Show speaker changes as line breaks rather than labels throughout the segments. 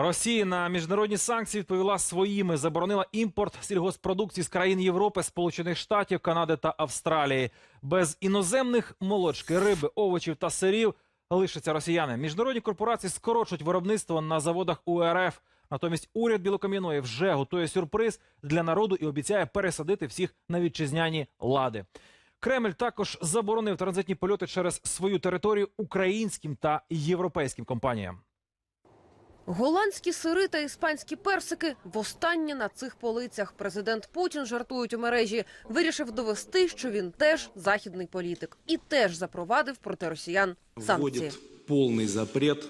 Росія на міжнародні санкції відповіла своїми, заборонила імпорт сільгоспродукції з країн Європи, Сполучених Штатів, Канади та Австралії. Без іноземних молочки, риби, овочів та сирів лишаться росіяни. Міжнародні корпорації скорочують виробництво на заводах УРФ. Натомість уряд Білокам'яної вже готує сюрприз для народу і обіцяє пересадити всіх на вітчизняні лади. Кремль також заборонив транзитні польоти через свою територію українським та європейським компаніям.
Голландські сири та іспанські персики востаннє на цих полицях. Президент Путін жартують у мережі. Вирішив довести, що він теж західний політик і теж запровадив проти росіян санкції.
вводит полный запрет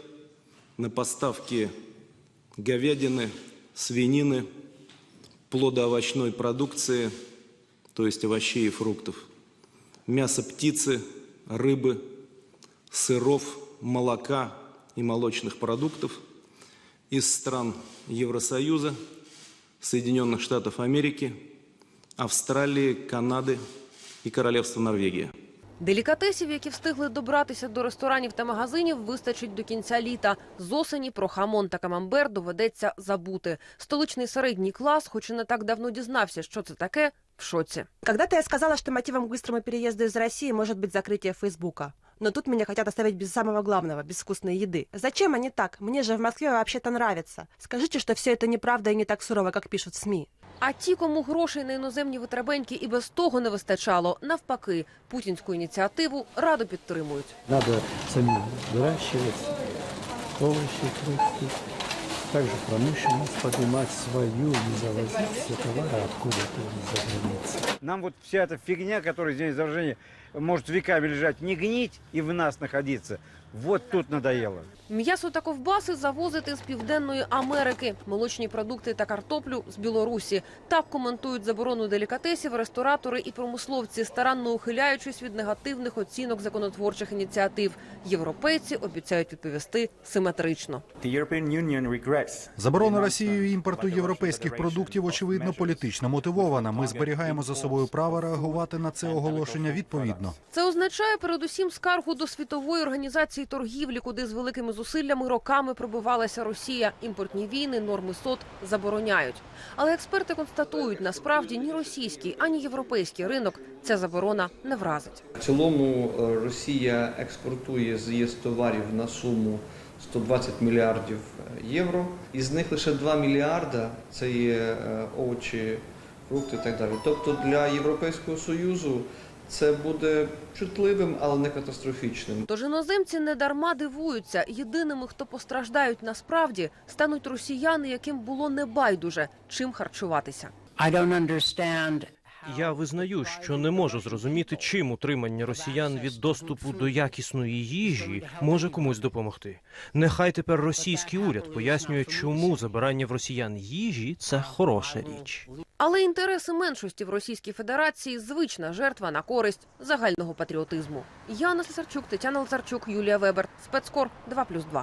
на поставки говядины, свинины, плодоовощной продукции, то есть овощей и фруктов, мяса птицы, рыбы, сыров, молока и молочных продуктов из стран Евросоюза, Соединенных Штатов Америки, Австралии, Канады и Королевства Норвегия.
Делікатесів, які встигли добратися до ресторанів та магазинів, вистачить до кінця літа. З осені про хамон та камамбер доведеться забути. Столичний середній клас, хоч і не так давно дізнався, що це таке, в шоці.
Когда-то я сказала, что мотивом к быстрому переезду из России может быть закрытие Фейсбука. Но тут меня хотят оставить без самого главного, без вкусной еды. Зачем они так? Мне же в Москве вообще-то нравится. Скажите, что все это неправда и не так сурово, как пишут СМИ.
А ті, кому грошей на іноземні витребеньки і без того не вистачало, навпаки, путінську ініціативу радо підтримують.
Надо самим выращивать овощи, фрукты. Также промышленность поднимать свою, не завозить все товары откуда-то из-за границы.
Нам вот вся эта фигня, которая здесь заражение может веками лежать, не гнить и в нас находиться, вот тут надоело.
М'ясо та ковбаси завозити з південної Америки, молочні продукти та картоплю з Білорусі. Так коментують заборону делікатесів ресторатори і промисловці, старанно ухиляючись від негативних оцінок законотворчих ініціатив. Європейці обіцяють відповісти симетрично.
Заборона Росією імпорту європейських продуктів очевидно політично мотивована. Ми зберігаємо за собою право реагувати на це оголошення відповідно.
Це означає передусім скаргу до світової організації торгівлі, куди з великими зусиллями роками пробивалася Росія. Імпортні війни, норми СОТ забороняють. Але експерти констатують, насправді ні російський, ані європейський ринок ця заборона не вразить.
В цілому е, Росія експортує з ЄС товарів на суму 120 мільярдів е, євро. Із них лише 2 мільярда це є е, овочі, фрукти і так далі. Тобто для Європейського Союзу це буде чутливим, але не катастрофічним.
Тож іноземці не дарма дивуються. Єдиними, хто постраждають насправді, стануть росіяни, яким було небайдуже чим харчуватися.
Я визнаю, що не можу зрозуміти, чим утримання росіян від доступу до якісної їжі може комусь допомогти. Нехай тепер російський уряд пояснює, чому забирання в росіян їжі це хороша річ.
Але інтереси меншості в Російській Федерації звична жертва на користь загального патріотизму. Яна Слесарчук, Тетяна Лазарчук, Юлія Вебер, спецкор 2+,2.